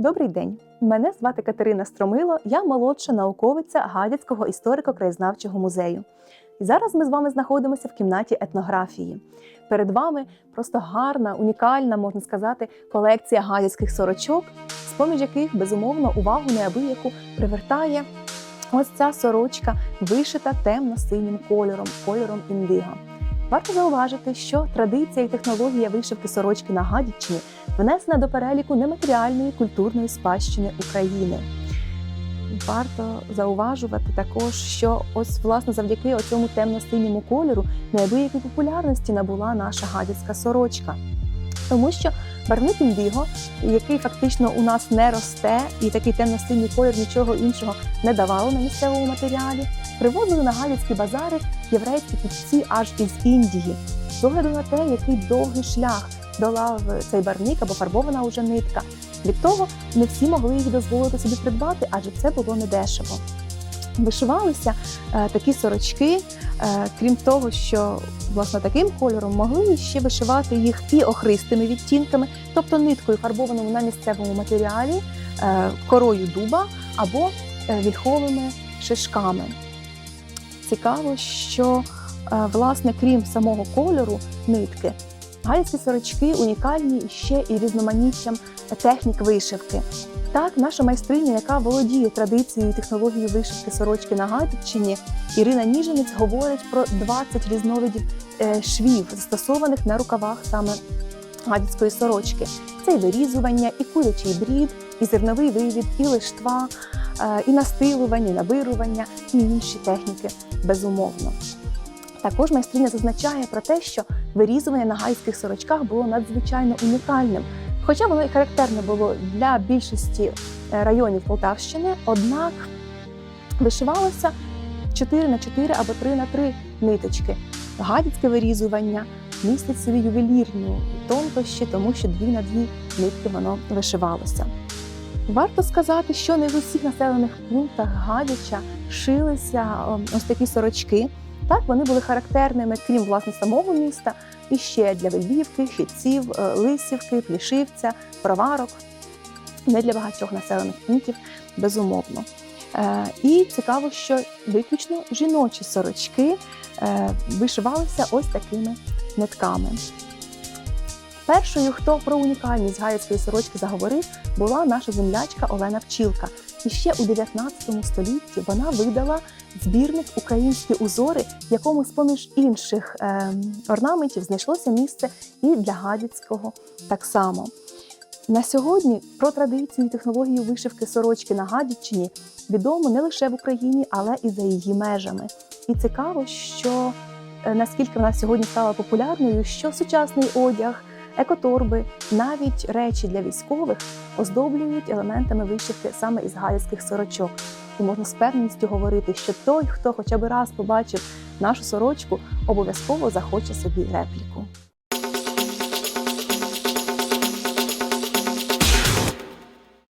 Добрий день. Мене звати Катерина Стромило, я молодша науковиця Гадяцького історико-краєзнавчого музею. І зараз ми з вами знаходимося в кімнаті етнографії. Перед вами просто гарна, унікальна, можна сказати, колекція гадяцьких сорочок, з поміж яких безумовно увагу неабияку привертає ось ця сорочка, вишита темно-синім кольором, кольором індиго. Варто зауважити, що традиція і технологія вишивки сорочки на Гадячині внесена до переліку нематеріальної культурної спадщини України. Варто зауважувати також, що ось власне завдяки цьому темно-синьому кольору неабиякої популярності набула наша гадяцька сорочка. Тому що барвник індиго, який фактично у нас не росте, і такий темно-синій колір нічого іншого не давало на місцевому матеріалі, привозили на гадяцькі базари єврейські купці аж із Індії, з огляду на те, який довгий шлях долав цей барвник або фарбована уже нитка. Від того не всі могли їх дозволити собі придбати, адже це було недешево. Вишивалися е, такі сорочки, е, крім того, що власне таким кольором могли ще вишивати їх і охристими відтінками, тобто ниткою, фарбованою на місцевому матеріалі, е, корою дуба або е, вільховими шишками. Цікаво, що е, власне, крім самого кольору нитки, галицькі сорочки унікальні ще і різноманіттям технік вишивки. Так, наша майстриня, яка володіє традицією і технологією вишивки сорочки на Гадячині, Ірина Ніжинець говорить про 20 різновидів е, швів, застосованих на рукавах саме гадяцької сорочки. Це і вирізування, і курячий брід, і зерновий вивід, і лиштва, е, і настилування, і набирування, і інші техніки, безумовно. Також майстриня зазначає про те, що вирізування на гайських сорочках було надзвичайно унікальним. Хоча воно і характерне було для більшості е, районів Полтавщини, однак вишивалося 4 на 4 або 3 на 3 ниточки. Гадяцьке вирізування містить собі ювелірну тонкощі, тому що дві на дві нитки воно вишивалося. Варто сказати, що не в усіх населених пунктах Гадяча шилися ось такі сорочки. Так, вони були характерними, крім власне самого міста, і ще для Вельбівки, Хітців, е, Лисівки, Плішивця, Проварок. Не для багатьох населених пунктів, безумовно. Е, І цікаво, що виключно жіночі сорочки е, вишивалися ось такими нитками. Першою, хто про унікальність гаїцької сорочки заговорив, була наша землячка Олена Пчілка. І ще у 19 столітті вона видала збірник Українські узори, в якому, з поміж інших е, орнаментів, знайшлося місце і для гадяцького так само. На сьогодні про традицію і технологію вишивки сорочки на Гадячині відомо не лише в Україні, але і за її межами. І цікаво, що е, наскільки вона сьогодні стала популярною, що сучасний одяг, екоторби, навіть речі для військових оздоблюють елементами вишивки саме із галівських сорочок. І можна з певністю говорити, що той, хто хоча б раз побачив нашу сорочку, обов'язково захоче собі репліку.